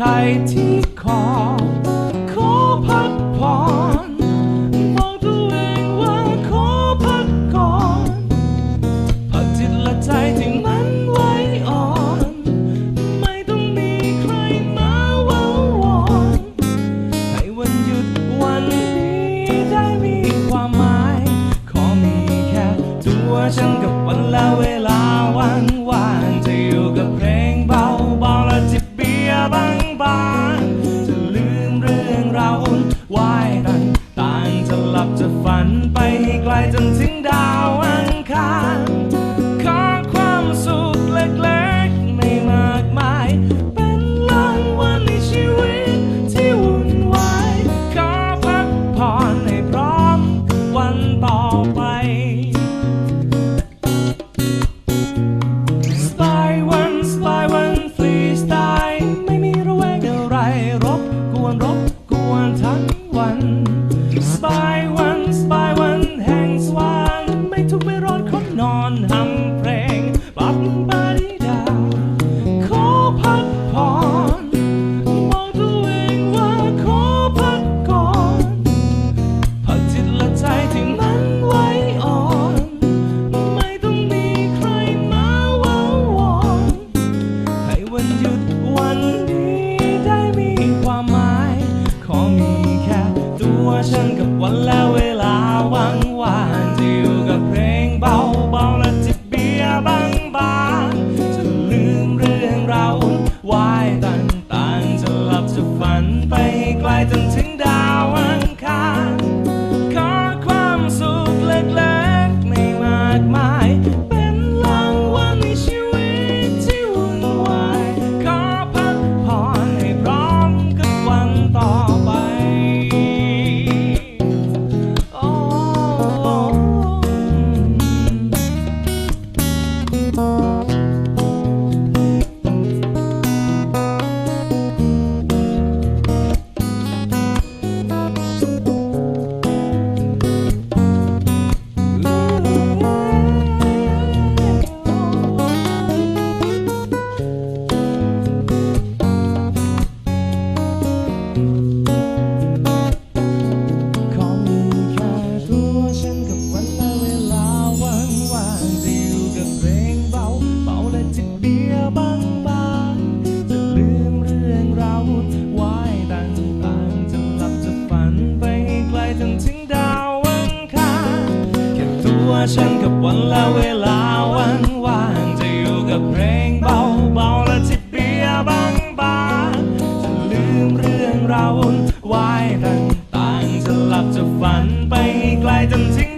ไทยที่คอ ฝันไปไกลจนถึงดาว อนทำเพลงบับาริดาขอพักผ่อนมองตัวเองว่าขอพักก่อนพักจิตและใจถึงมันไว้อ่อน ไม่ต้องมีใครมาว้าวอนให้วันหยุดวันนี้ได้มีความหมาย ขอมีแค่ตัวฉันกับวันและว ถึงดาวอังคารแค่ตัวฉันกับวันและเวลาว่างๆจะอยู่กับเพลงเบาๆและทิบเบียร์บางๆจะลืมเรื่องราววายต่างๆจะหลับจะฝันไปไกลจนถึง